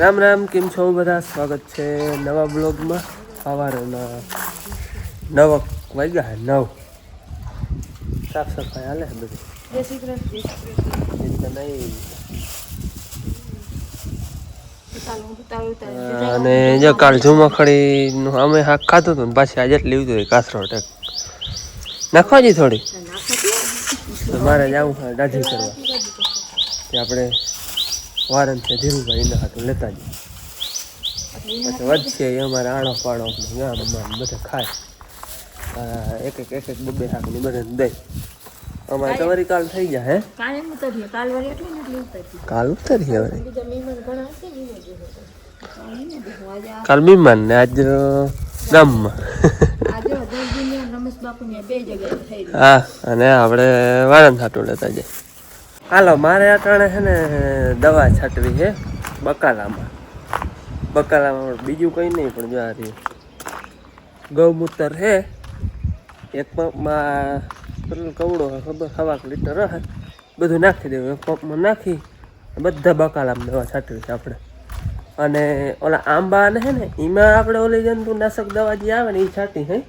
રામ રામ કેમ છો બધા? સ્વાગત છે નવા બ્લોગમાં સવારના નવ વાગ્યા હે નવ. સાફ સફાઈ હાલે બધી? અને જો કાલ ઝુમખડીનું અમે શાક ખાધું હતું પાછી આજે જ લીધું હતું કાસરો ટેક નાખવા થોડી? મારે જવું દાઢી કરવા. કે આપણે વારન છે ધીરુભાઈ એના હાથું લેતા જઈએ પછી વધશે એ અમારે આડો પાડો અમારે બધા ખાય. એક એક એક એક બબે શાકની બધાને દઈ. અમારે તો વળી કાલ થઈ જાય હે? કાલે એમ ઉતારીએ કાલ વાળી એટલી ને એટલી કાલ ઉતરીએ હવે બીજા મહેમાન ઘણા હશે ને એને જોવો તો. કાલે મહેમાન ને આજ ગામમાં. આજે દર્દીને રમેશ બાપુને બે જગ્યાએ થઈ હા અને આપણે વારન થાટું લેતા જઈએ હાલો, મારે અટાણે છે ને, દવા છાંટવી છે બકાલામાં. બકાલામાં બીજું કંઈ નહીં, પણ જો આ રહ્યું. ગૌમૂત્ર છે. એક પંપમાં કેટલું કવડો ખબર? સવાક લીટર હે. બધું નાખી દેવું. એક પંપમાં નાખી બધા બકાલામાં દવા છાંટવી છે આપણે. અને ઓલા આંબા ને છે ને એમાં આપણે ઓલી જંતુનાશક દવા જે આવે ને એ છાંટી હે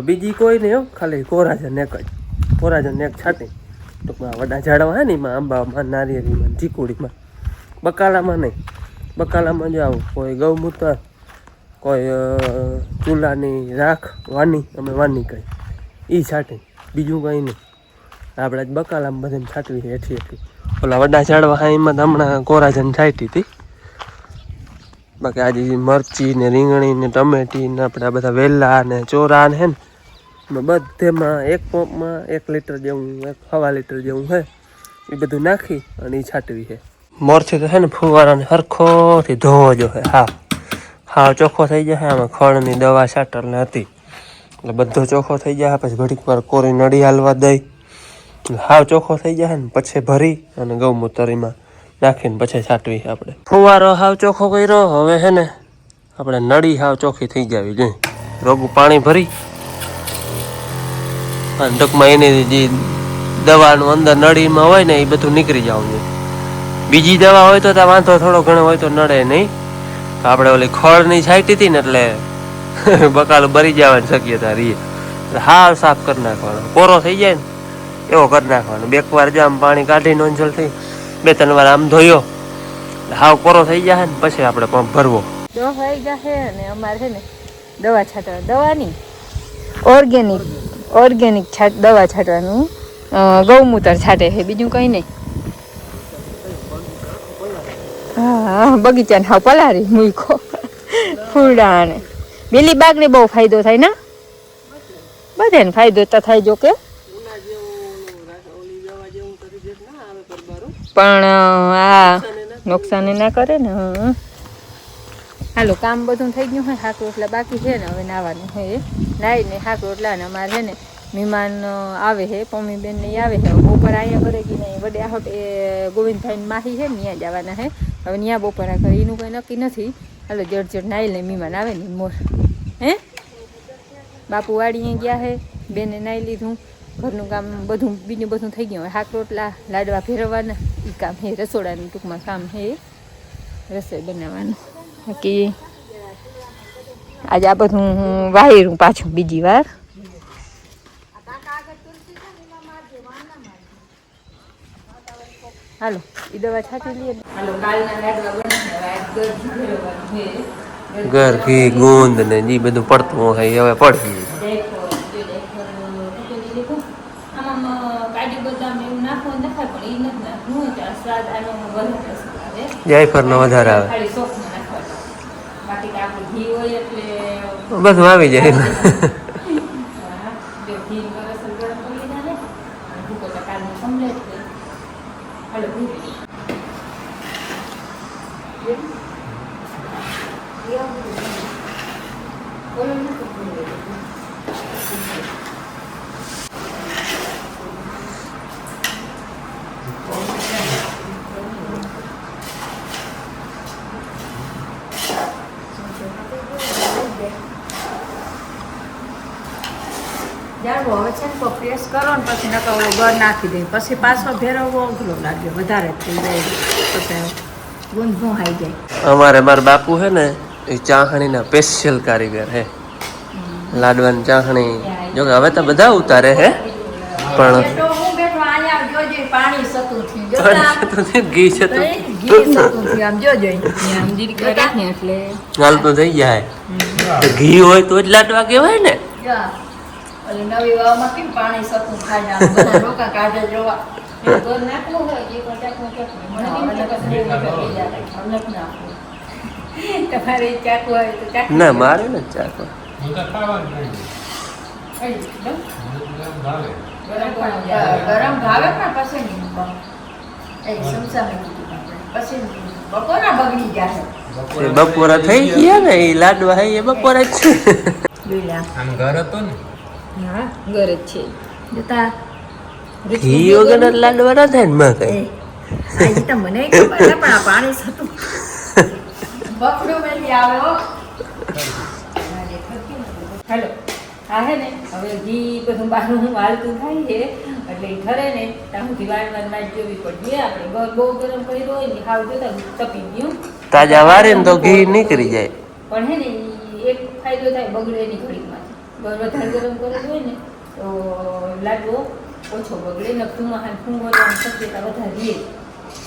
બીજી કોઈ નહીં હો, ખાલી કોરાજન એક જ. કોરાજન એક છાંટી. ટૂંકમાં વડા ઝાડવા ને એમાં આંબામાં, નારિયેળીમાં ચીકુડીમાં બકાલામાં નહીં. બકાલામાં જ આવું. કોઈ ગૌમૂત્ર, કોઈ ચૂલાની રાખ, વાની, અમે વાની કહી એ છાંટી. બીજું કંઈ નહીં. આપણે જ બકાલામાં બધાને છાંટવી હેઠી હતી ઓલા વડા ઝાડવા હા, એમાં હમણાં કોરાજન છાંટી હતી. બાકી આજે મરચી ને રીંગણી ને ટમેટી ને આપણે બધા વેલા ને ચોરા ને હે ને બધેમાં એક પંપમાં એક લીટર જેવું, એક હવા લીટર જેવું છે એ બધું નાખી અને એ છાંટવી છે. મોરથી તો છે ને ફુવારાને હરખોથી ધોવો જો છે. હા. હા, ચોખ્ખો થઈ જશે. આમાં ખળની દવા છાંટરને હતી. એટલે બધો ચોખ્ખો થઈ જાય પછી ઘડીક વાર કોરી નડી હાલવા દઈ. હાવ ચોખ્ખો થઈ જાય ને પછી ભરી અને ગૌમૂતરીમાં નાખીને પછી છાંટવી આપણે. ફુવારો હાવ ચોખ્ખો કર્યો. હવે છે ને આપણે નળી હાવ ચોખ્ખી થઈ જવી જોઈએ. રોગું પાણી ભરી અને ટૂંકમાં એની જે દવાનું અંદર નળીમાં હોય ને એ બધું નીકળી જવું જોઈએ બીજી દવા હોય તો ત્યાં વાંધો થોડો ઘણો હોય તો નડે નહીં. આપણે ઓલી ખળની છાંટી હતી ને એટલે બકાલ બરી જવાની શક્યતા રહીએ હાવ સાફ કરી નાખવાનો. કોરો થઈ જાય ને, એવો કરી નાખવાનો. બે વાર જામ પાણી કાઢી નોંજલ થઈ, બે ત્રણ વાર આમ ધોયો. હાવ કોરો થઈ જાય ને, પછી આપણે પંપ ભરવો. દવા થઈ જશે ને દવા છાંટવા. દવાની? ઓર્ગેનિક ઓર્ગેનિક છાટ, દવા છાંટવાનું. ગૌમૂત્ર છાંટે છે, બીજું કંઈ નહીં. હા બગીચાને હા પલારી મૂકો. ફૂલડાને. બીલી બાગને બહુ ફાયદો થાય ને? બધાને ફાયદો તો થાય જો કે. પણ આ નુકસાન ના કરે ને. હાલો, કામ બધું થઈ ગયું હોય હાક રોટલા બાકી છે ને, હવે નાવાનું હોય નાહીને હાક રોટલા ને અમારે છે ને, મહેમાન આવે છે પમ્મીબેન ને આવે છે. બપોર અહીંયા કરે કે નહીં વડે આહોટ એ ગોવિંદભાઈની માહી છે ત્યાં જવાના છે. હવે ત્યાં બપોરા કરે એનું કંઈ નક્કી નથી. હાલો, જડ જડ નાહી લે, મહેમાન આવે ને, મોર. હે? બાપુ વાડીએ ગયા છે, બેને નાહી લીધું. ઘરનું કામ બધું, બીજું બધું થઈ ગયું. હોય હાક રોટલા લાડવા ફેરવવાના એ કામ હે રસોડાનું ટૂંકમાં કામ છે. રસોઈ બનાવવાનું. બાકી આજે આ બધું હું વાયરું પાછું બીજી વાર. હાલો એ દવા છાંટી લઈએ હાલો કાલના લાડવા ઘર ઘી ગુંદ ને જે બધું પડતું હોય હવે પડી. જાયફળ નો વધારે નાખવું નખાય પણ એ નથી નાખવું હોય તો આ સ્વાદ આનો વધારે અસર આવે જાયફળનો વધારે આવે ખાલી સોફમાં નાખવાનું બાકી તો આપણું ઘી હોય એટલે બધું આવી જાય હા, જો ઘી અસર ગરમ કરી લીધા ને અને ભૂકો તો કાલનો કમ્પ્લેટ થઈ હાલો ભૂકી બોલો ને તો ભૂલી ગઈ. જાણવો હવે છે ને પ્રેસ કરો ને પછી નકર ઓલો ગળ નાખી દે. પછી પાછો ફેરવવો અઘરો લાગે વધારે થઈ જાય. પછી ગુંદ આવી જાય? અમારે મારા બાપુ હે ને એ ચાહણીના સ્પેશિયલ કારીગર હે. લાડવાની ચાહણી. જો કે હવે તો બધા ઉતારે હે. પણ તો હું બેઠો અહીંયા જોજે પાણી સતું થયું. જોતા ઘી છે તો ઘી સતું થયું. આમ જોજો આમ જીરી કરે ને એટલે. હાલ તો થઈ જાય. ઘી હોય તો જ લાડવા કહેવાય ને. ઓલી નવી વાવમાં કેમ પાણી થાય બધા રોકા કાઢે તો નાખવું હોય મને નાખવું. તમારે ચાકુ હોય તો ચાકુ ના મારે ને ચાકુ ગરમ ગરમ ભાવે. પણ પછી નહીં એ સમસામે કીધું પછી બપોરના બગડી જશે બપોરા થઈ ગયા ને એ લાડવા હે એ બપોરા જ છે. આમ ઘર હતો ને હા ઘર જ છે. જતા ઘી વગર લાડવા ના થાય ને માં કઈ? આજે તો મને ખબર છે પણ આ પાણી થતું બકડું મેલી આવે હેલો હા હે ને હવે ઘી બધું વાળતું થાય છે એટલે ઈ ઠરે ને ત્યાં સુધી વાળવાની જોવી આપણે બહુ ગરમ કર્યું હોય ને હાવ જોતા તપી ગયું તાજા વારે ને તો ઘી નીકળી જાય. પણ હે ને એક ફાયદો થાય બગડે ની ઘડીમાં વધારે ગરમ કરેલું હોય ને તો લાડવો ઓછો બગડે ને ફૂંમાં ફૂંગવાની શક્યતા વધારે રહે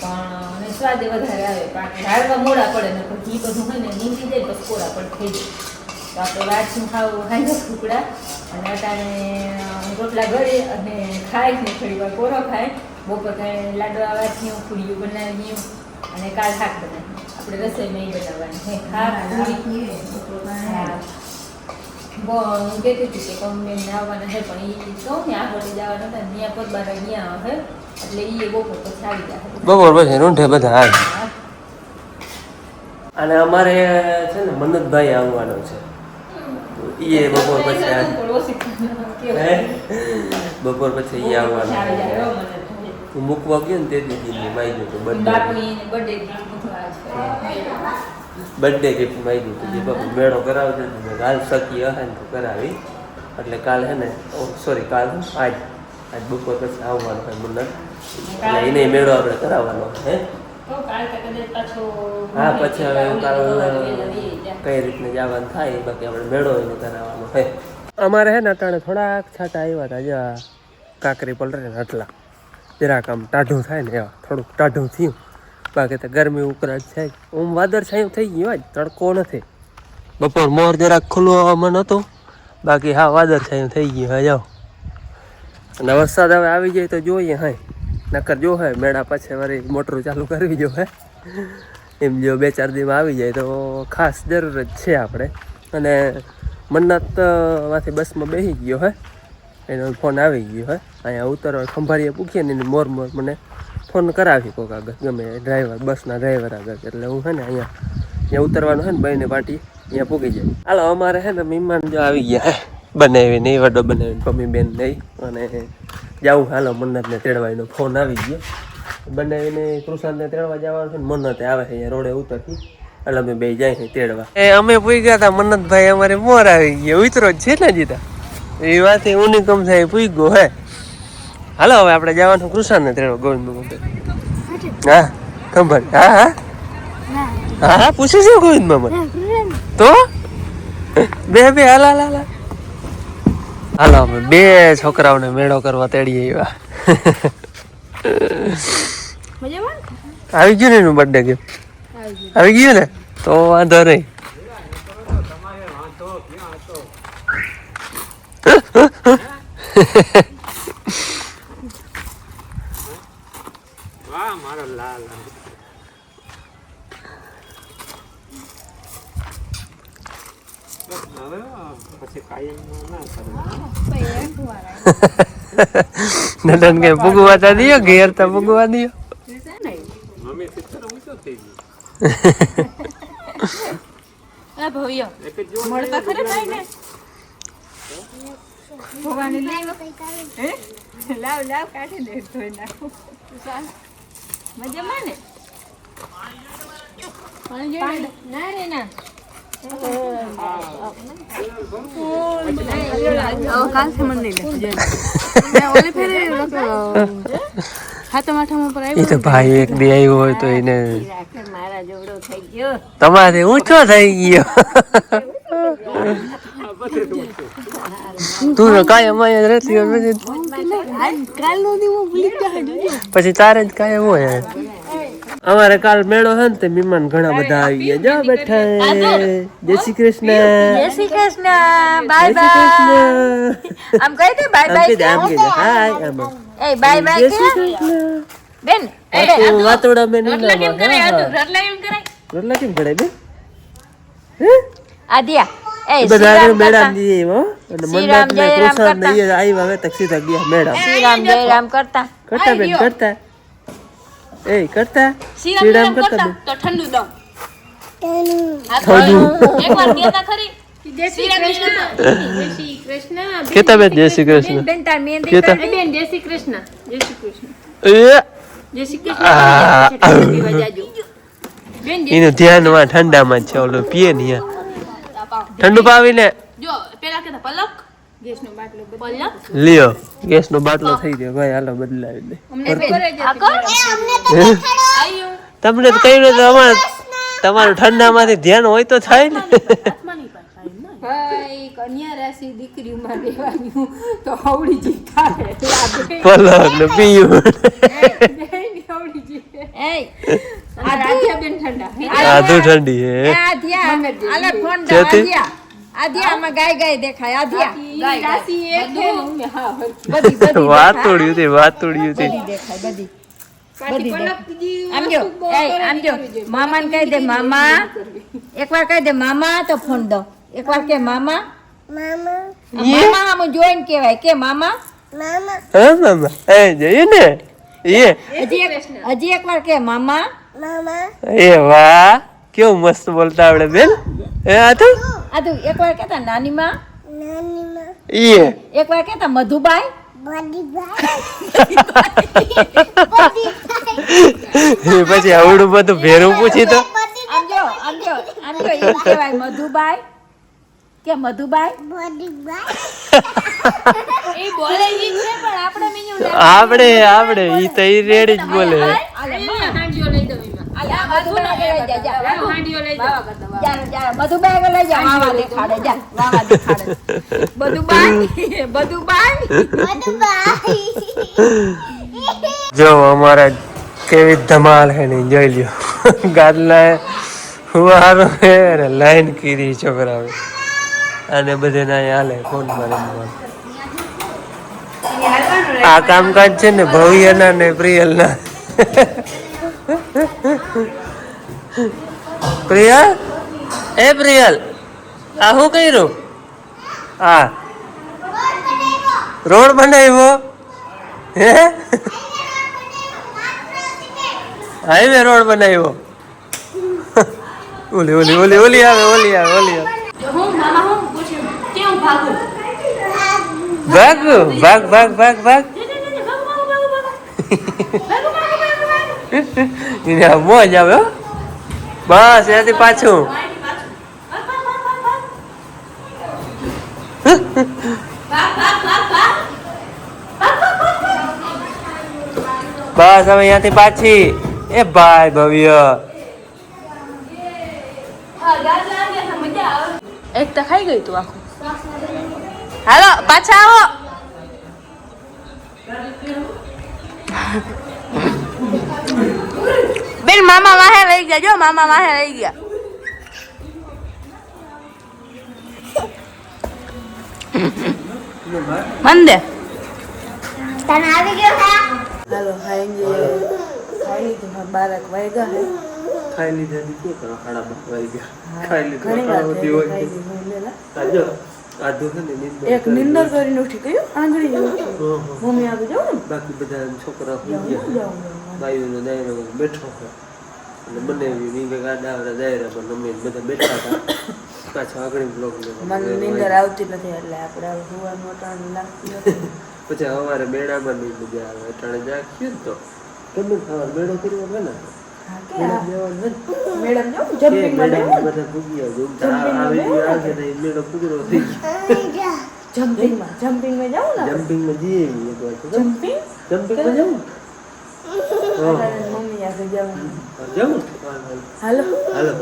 પણ અને સ્વાદે વધારે આવે. પણ ઢાળવા મોડા પડે ને ઘી બધું હોય ને નીકળી જાય પછી કોરા પણ થઈ જાય. તો આપણે વાટશું ખાવું હાંજે ટુકડા અને અટાણે રોટલા ગળે અને ખાય ને થોડી વાર કોરો ખાય. બપોર કાંઈ લાડવા વાટીયું પૂરીઓ બનાવીયું અને કાળ શાક બનાવીએ. આપણે રસોઈમાં એ બનાવવાની હું. કહેતી હતી કે કમબેન આવવાના છે પણ એ કહું ને આગળ જવાના હતા ત્યાં પદબારા ગયા હે એટલે એ બપોર પછી આવી જાય. બપોર પછી રૂંઠે બધા આવે અને અમારે છે ને મન્નતભાઈ આવવાનો છે. એ બપોર પછી બપોર પછી એ આવવાનો હું મૂકવા ગયો ને તે દીદી ગયો હતું બર્થડે. બર્થડે ગિફ્ટ માગ્યું હતું. જે બાપુ મેળો કરાવજો ને હાલ શકી હે ને તો કરાવી. એટલે કાલ હે ને સોરી કાલ આજ. આજ બપોર પછી આવવાનો હોય મુન્ના એટલે એને મેળો આપણે કરાવવાનો હે? હા પછી હવે કાલ કઈ રીતને જવાનું થાય બાકી આપણે મેળો એને કરાવવાનો હે અમારે હે ને અટાણે થોડાક છાટા આવ્યા હતા જે આ કાકરી પલરે ને આટલા. જરાક આમ ટાઢું થાય ને એવા થોડુંક ટાઢું થયું. બાકી તો ગરમી ઉકળાટ છે. ઓમ વાદળ છાયું થઈ ગયું હોય તડકો નથી. બપોર મોર જરાક ખુલ્લો હવામાન હતું. બાકી હા, વાદળ છાયું થઈ ગયું હા જાઓ. અને વરસાદ હવે આવી જાય તો જોઈએ હા નકર જો હે મેળા પાછળ વળી મોટરું ચાલુ કરવી જો હે એમ જો બે ચાર દિવસ આવી જાય તો ખાસ જરૂર જ છે આપણે. અને મન્નતમાંથી બસમાં બેસી ગયો હે એનો ફોન આવી ગયો હે અહીંયા ઉતરવા ખંભાળીએ પૂછીએ ને, મોર મોર મને. ફોન કરાવી કોક આગળ, ગમે ડ્રાઈવર બસના ડ્રાઈવર આગળ, એટલે હું હે ને અહીંયા અહીંયા ઉતરવાનું હે ને ભાઈને પાટી અહીંયા પૂગી જાય. હાલો, અમારે હે ને મહેમાન જો આવી ગયા બનાવી એ વડો બનાવીને, મમ્મી બેન નહીં અને જાવું હાલો, મન્નતને તેડવા એનો ફોન આવી ગયો. બનાવીને કૃષાંતને તેડવા જવાનું છે ને, મન્નતે આવે છે અહીંયા રોડે ઉતરથી. એટલે અમે બે જાય છે તેડવા. એ અમે પૂઈ ગયા હતા મન્નતભાઈ અમારે મોર આવી ગયો. ઉતરો જ છે ને જીતા એ વાત ઉની કમ થાય પૂઈ ગયો હે. હાલો હવે આપણે જવાનું કૃષ્ણને ત્રેણો ગોવિંદ મંદિર. હા ખબર. હા હા. હા હા પૂછે છે ગોવિંદ મામા? તો? બે બે હાલ હાલ હાલ હાલો. અમે બે છોકરાઓને મેળો કરવા તેડીએ એવા. આવી ગયું ને એનું બર્થડે ગિફ્ટ આવી ગયું. ને? તો વાંધો નહીં. વાહ મારો લાલ હવે પછી કાયમ ના કરે નટન કે ભૂગવા તા દિયો ઘેર તો ભૂગવા દિયો. ને? લેવો હે લાવ કાઢી દે ધોઈ નાખું મજામાં ને. પાણી તમારે ઊંચો થઈ ગયો. તું તો રહેતી હોય પછી પછી તારે જ કાયમ હોય અમારે કાલ મેળો હે ને તે મહેમાન ઘણા બધા આવી ગયા જા બેઠા જય શ્રી કૃષ્ણ. જય શ્રી કૃષ્ણ. Bye bye. આમ કહી દે બાય બાય આમ હાય આમ. એ બાય બાય જય શ્રી કૃષ્ણ. બેન તો વાતોડા બેન એના માં. હા, હા. રટલા એમ કરાય? રોટલા કેમ કરાય બેન? હે? આદિયા એ એ મેડમ અને શ્રીરામ મંદાત ને જય રામ કરતા. આવ્યા હવે તક સીધા ગયા મેડમ જય રામ કરતા. કરતા બેન કરતા. એ કરતા? શ્રીરામ કરતા તો ઠંડુ દો થોડું એકવાર કહેતા ખરી. જય શ્રી કૃષ્ણ. જય શ્રી કૃષ્ણ કેતા બેન જય શ્રી કૃષ્ણ. બેન તાર મહેંદી કેતા? બેન જય શ્રી કૃષ્ણ. જય શ્રી કૃષ્ણ એ જય શ્રી કૃષ્ણ પીવા જાજો. બેન જય- એનું ધ્યાનમાં ઠંડામાં છે ઓલું પીએ ને ઠંડુ પાવીને જો પેલા બાટલો પલક. લ્યો ગેસ નો બાટલો થઈ ગયો ભાઈ હાલો બદલાવી દે તમને તો કહ્યું ને તો અમારે તમારું ઠંડામાંથી ધ્યાન હોય તો થાય ને પલક પીયું આધુ ઠંડી હે આમાં ગાય ગાય દેખાય આધિયા. ગાય રાશિ એક છે બધી બધી વાત તોડ્યું તે વાત તોડ્યું તે દેખાય બધી. બધી દેખાય. આમ જો એ આમ જો મામાને કહી દે મામા. એકવાર કહી દે મામા તો ફોન દો. એકવાર કે મામા. મામા. આમ જોઈને કહેવાય. કે મામા? હા મામા? એ જોયું ને. હજી એક હજી એકવાર કે મામા. એ વાહ કેવું મસ્ત બોલતા આવડે બેન. એ આ તો આ તું એકવાર કહેતા નાની માં એ એકવાર કહેતા મધુબાઈ એ પછી આવડું બધું ભેરું પૂછી તો આમ જો આમ જો આમ જો એમ કહેવાય મધુબાઈ કે મધુબાઈ એ બોલે ઈ છે પણ આપણે આપણે આપણે ઈ તો ઈ રેડી જ બોલે લઈ જા. વાવા દેખાડે અમારા કેવી ધમાલ હે ને જોઈ લ્યો. ગાદલા હુવારો હે અરે લાઈન કીધી છોકરાઓ. અને બધે ના હાલે ફોનમાં રમવા આ કામકાજ છે ને ભવ્યના ને પ્રિયલના. પ્રિયલ એ પ્રિયલ આ શું કર્યું? હા. રોડ બનાવ્યો? હે? હાઈવે રોડ બનાવ્યો? ઓલી ઓલી ઓલી ઓલી આવે ઓલી આવે ઓલી આવે. ભાગું? ભાગ ભાગ ભાગ ભાગ એને મોજ આવે બસ એનાથી પાછું બસ હવે અહીંયાથી પાછી એ ભાઈ ભવ્ય એક તો ખાઈ ગયું તું આખું હાલો પાછા આવો બેન મામા વાહે લઈ ગયા જો મામા વાહે લઈ ગયા મંદે હાલો હાઈ ખાઈ લીધું હા બારક વાગ્યા હે ખાઈ લીધા ની શું બાર વાગ્યા ખાઈ લીધું ઘણી વાર ખાવા થઈ દીવો ખાઈ લીધું લેલા. આજો આધું છે ને નિંદર એક નિંદર કરીને ઉઠી ગયું આંગળી. મમ્મી આવી જાવ બાકી બધા છોકરા સુઈ જાઉં ગયા જાઉં જાઉં. ભાઈઓનો દાયરો બેઠો છે અને બંને નીંદે ગાડા વાળા દાયરા પર અમે બધા બેઠા હતા. પાછા આગળ બ્લોક મને નીંદર આવતી નથી એટલે આપણે સુવાનું અટાણ લાગતી પછી સવારે બેડામાં નહીં મજા આવે અટાણે જાગ્યું ને તો ગમે સવારે મેળો કર્યો ને? કે મેડમ જાઉં જમ્પિંગ બધા આ મેળો પૂરો થઈ ગયો. જમ્પિંગમાં જમ્પિંગમાં જાઉં ને? જમ્પિંગમાં જઈએ જમ્પિંગ? જમ્પિંગમાં જાઉં? મમ્મી આજે જવાનું જવું હાલો હાલો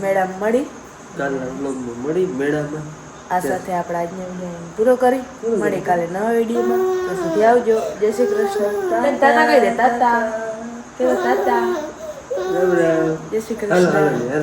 મેડમ મળી કાલના મળી મેળામાં આ સાથે આપણે આજનો વીડિયો પૂરો કરી મળી કાલે નવા વિડીયોમાં ત્યાં સુધી આવજો જય શ્રી કૃષ્ણ તાતા કહી દે તાતા કેવો તાતા. જય શ્રી કૃષ્ણ